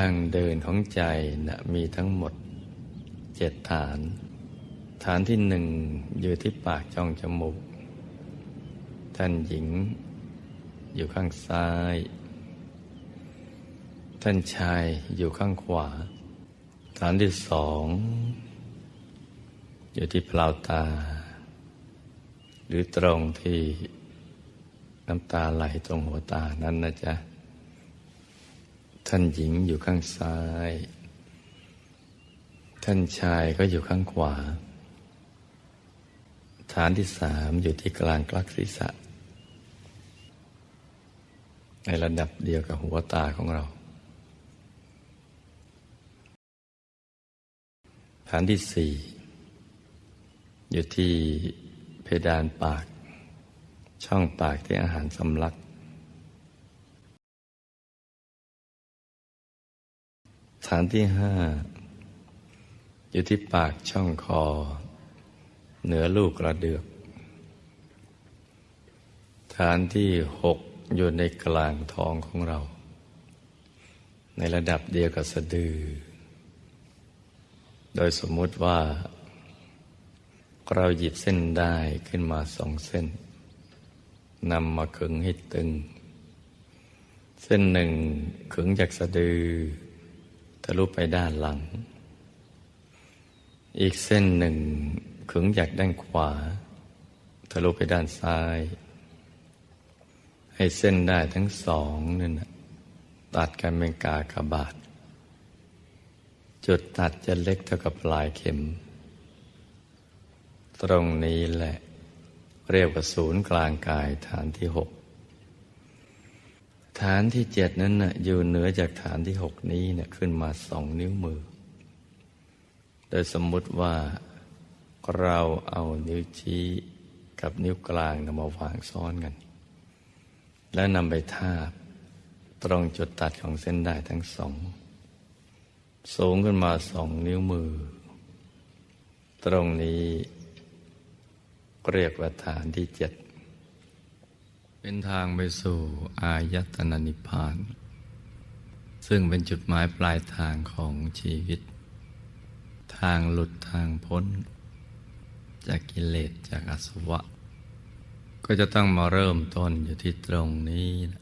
างเดินของใจนะมีทั้งหมดเจ็ดฐาน ฐานที่หนึ่งอยู่ที่ปากช่องจมูก ท่านหญิง อยู่ข้างซ้าย ท่านชายอยู่ข้างขวา ฐานที่สองอยู่ที่เปล่าตา หรือตรงที่น้ำตาไหลตรงหัวตานั้นนะจ๊ะ ท่านหญิงอยู่ข้างซ้าย ท่านชายก็อยู่ข้างขวา ฐานที่สามอยู่ที่กลางกลักศีรษะ ในระดับเดียวกับหัวตาของเรา ฐานที่สี่อยู่ที่เพดานปาก ช่องปากที่อาหารสำลัก ฐานที่ห้าอยู่ที่ปากช่องคอ เหนือลูกกระเดือก ฐานที่หกอยู่ในกลางท้องของเรา ในระดับเดียวกับสะดือ โดยสมมุติว่า เราหยิบเส้นได้ขึ้นมาสองเส้นนำมาขึงให้ตึง เส้นหนึ่งขึงจากสะดือ ทะลุไปด้านหลัง อีกเส้นหนึ่งขึงจากด้านขวา ทะลุไปด้านซ้าย ให้เส้นได้ทั้งสองนั่นน่ะตัดกันเป็นกากบาท จุดตัดจะเล็กเท่ากับปลายเข็ม ตรงนี้แหละ เรียกว่าศูนย์กลางกายฐานที่หก ฐานที่เจ็ดนั้นน่ะอยู่เหนือจากฐานที่หกนี้นี่ยขึ้นมาสองนิ้วมือ โดยสมมุติว่าเราเอานิ้วชี้กับนิ้วกลางนำมาวางซ้อนกัน แล้วนำไปทาบตรงจุดตัดของเส้นได้ทั้งสอง สูงขึ้นมาสองนิ้วมือ ตรงนี้เรียกว่าฐานที่เจ็ด เป็นทางไปสู่อายตนะนิพพาน ซึ่งเป็นจุดหมายปลายทางของชีวิต ทางหลุดทางพ้น จากกิเลสจากอสวะ ก็จะต้องมาเริ่มต้นอยู่ที่ตรงนี้นะ